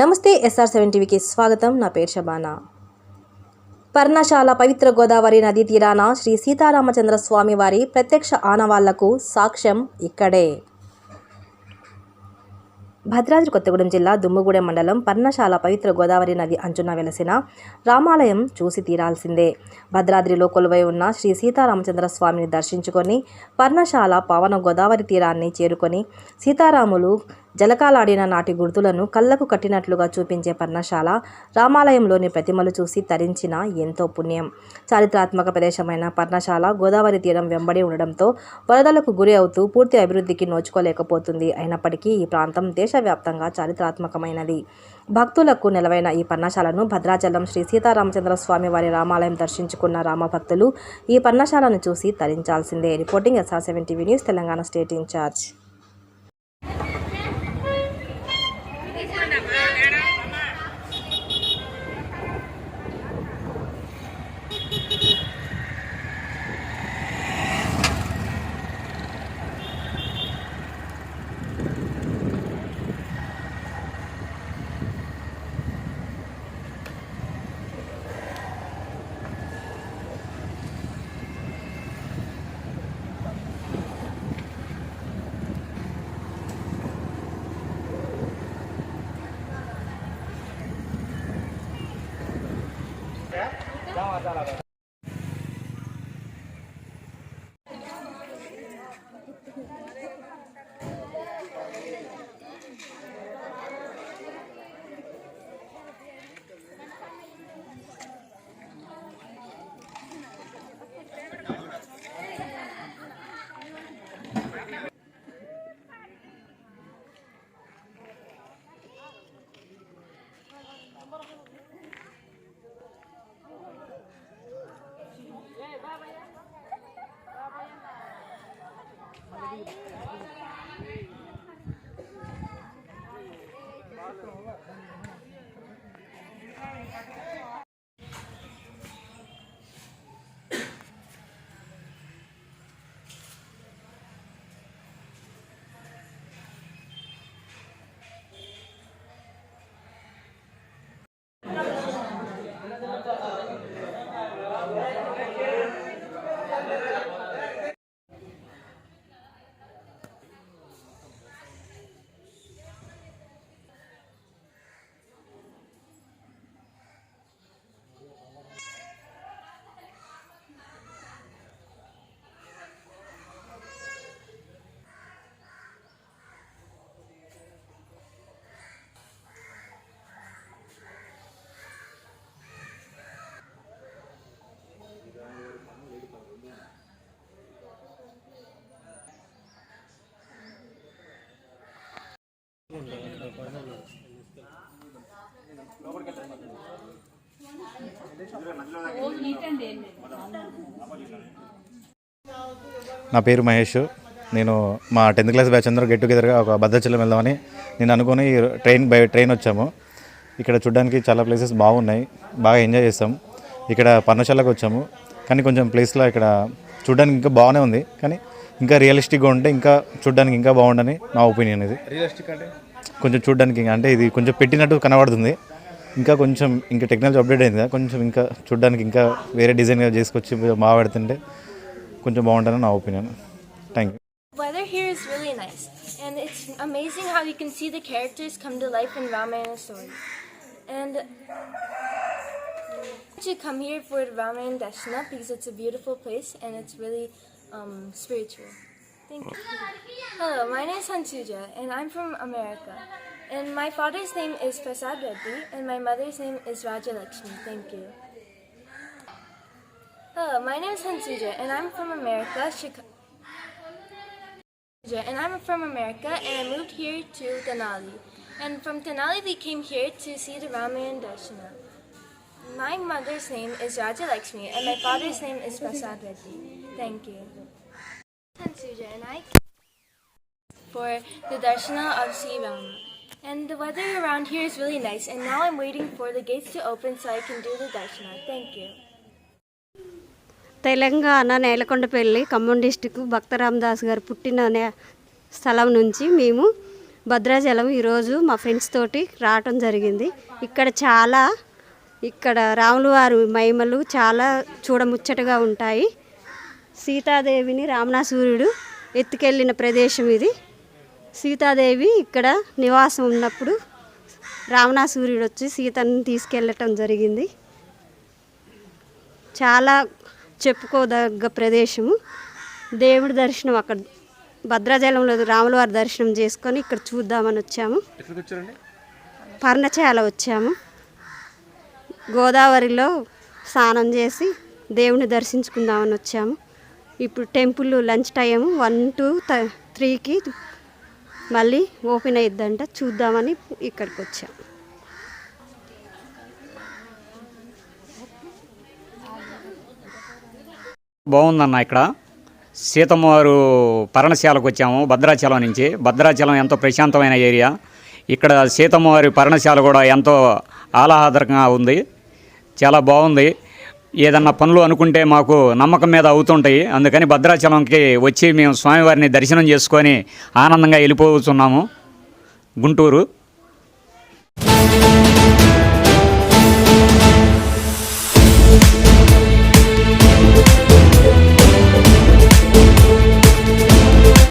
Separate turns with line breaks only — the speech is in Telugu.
నమస్తే ఎస్ఆర్ సెవెన్ టీవీకి స్వాగతం. నా పేరు షబానా. పర్ణశాల పవిత్ర గోదావరి నదీ తీరాన శ్రీ సీతారామచంద్ర స్వామి వారి ప్రత్యక్ష ఆనవాళ్ళకు సాక్ష్యం ఇక్కడే. భద్రాద్రి కొత్తగూడెం జిల్లా దుమ్ముగూడెం మండలం పర్ణశాల పవిత్ర గోదావరి నది అంచున వెలసిన రామాలయం చూసి తీరాల్సిందే. భద్రాద్రిలో కొలువై ఉన్న శ్రీ సీతారామచంద్ర స్వామిని దర్శించుకొని పర్ణశాల పావన గోదావరి తీరాన్ని చేరుకొని సీతారాములు జలకాలాడిన నాటి గుర్తులను కళ్ళకు కట్టినట్లుగా చూపించే పర్ణశాల రామాలయంలోని ప్రతిమలు చూసి తరించిన ఎంతో పుణ్యం. చారిత్రాత్మక ప్రదేశమైన పర్ణశాల గోదావరి తీరం వెంబడి ఉండడంతో వరదలకు గురి అవుతూ పూర్తి అభివృద్ధికి నోచుకోలేకపోతుంది. అయినప్పటికీ ఈ ప్రాంతం దేశవ్యాప్తంగా చారిత్రాత్మకమైనది. భక్తులకు నెలవైన ఈ పర్ణశాలను భద్రాచలం శ్రీ సీతారామచంద్ర స్వామి వారి రామాలయం దర్శించుకున్న రామభక్తులు ఈ పర్ణశాలను చూసి తరించాల్సిందే. Reporting SR seven TV news Telangana state in charge. 맞 아, 알 아. 다행이다.
నా పేరు మహేష్. నేను మా టెన్త్ క్లాస్ బ్యాచ్ అందరూ గెట్ టుగెదర్గా ఒక భద్రాచలం వెళ్దామని నేను అనుకుని ట్రైన్ బై ట్రైన్ వచ్చాము. ఇక్కడ చూడడానికి చాలా ప్లేసెస్ బాగున్నాయి. బాగా ఎంజాయ్ చేస్తాం. ఇక్కడ పర్ణశాలకు వచ్చాము. కానీ కొంచెం ప్లేస్లో ఇక్కడ చూడడానికి ఇంకా బాగానే ఉంది. కానీ ఇంకా రియలిస్టిక్గా ఉంటే ఇంకా చూడడానికి ఇంకా బాగుండని నా ఒపీనియన్ ఇది.
రియలిస్టిక్ అంటే?
కొంచెం చూడడానికి ఇంకా అంటే ఇది కొంచెం పెట్టినట్టు కనబడుతుంది. ఇంకా కొంచెం ఇంకా టెక్నాలజీ అప్డేట్ అయింది కదా కొంచెం ఇంకా చూడడానికి ఇంకా వేరే డిజైన్గా చేసుకొచ్చి బాగా పెడుతుంటే కొంచెం బాగుంటుందని నా opinion thank you
Weather here is really nice, and it's amazing how you can see the characters come to life in Ramayana story. And you should come here for Ramayana Dashna because it's a beautiful place and it's really um, spiritual. Thank you. Hello, my name is Hansuja, and I'm from America. And my father's name is Prasad Reddy, and my mother's name is Raja Lakshmi. Thank you. Hello, my name is Hansuja, and I'm from America, Chicago. And I'm from America, and I moved here to Denali. And from Denali, we came here to see the Ramayan Darshana. My mother's name is Raja Lakshmi, and my father's name is Prasad Reddy. Thank you. Hansuja, and I came for the Darshana of Sri Rama. And the weather around here is really nice, and now I'm waiting for the gates to open so I can do the Darshana. Thank you.
Telangana Nelakondapalli Khammam district Bhaktaramadas గారు పుట్టిన నే- స్థలం నుంచి మేము
భద్రాచలం ఈరోజు మా ఫ్రెండ్స్ తోటి రావటం జరిగింది ఇక్కడ చాలా ఇక్కడ రాములు వారి మహిమలు చాలా చూడముచ్చటగా ఉంటాయి సీతాదేవిని రామణాసూర్యుడు ఎత్తుకెళ్ళిన ప్రదేశం ఇది సీతాదేవి ఇక్కడ నివాసం ఉన్నప్పుడు రావణాసూర్యుడు వచ్చి సీతను తీసుకెళ్ళటం జరిగింది. చాలా చెప్పుకోదగ్గ ప్రదేశము. దేవుడి దర్శనం అక్కడ భద్రాచలంలో రాముల వారి దర్శనం చేసుకొని ఇక్కడ చూద్దామని వచ్చాము. పర్ణచాల వచ్చాము. గోదావరిలో స్నానం చేసి దేవుని దర్శించుకుందామని వచ్చాము. ఇప్పుడు temple lunch time one two త్రీకి మళ్ళీ ఓపెన్ అయ్యిద్దంట చూద్దామని ఇక్కడికి వచ్చాం
బాగుందన్న ఇక్కడ. సీతమ్మ వారు పర్ణశాలకు వచ్చాము భద్రాచలం నుంచి. భద్రాచలం ఎంతో ప్రశాంతమైన ఏరియా. ఇక్కడ సీతమ్మ వారి పర్ణశాల కూడా ఎంతో ఆహ్లాదకరంగా ఉంది. చాలా బాగుంది. ఏదన్నా పనులు అనుకుంటే మాకు నమ్మకం మీద అవుతుంటాయి. అందుకని భద్రాచలంకి వచ్చి మేము స్వామివారిని దర్శనం చేసుకొని ఆనందంగా వెళ్ళిపోతున్నాము. గుంటూరు.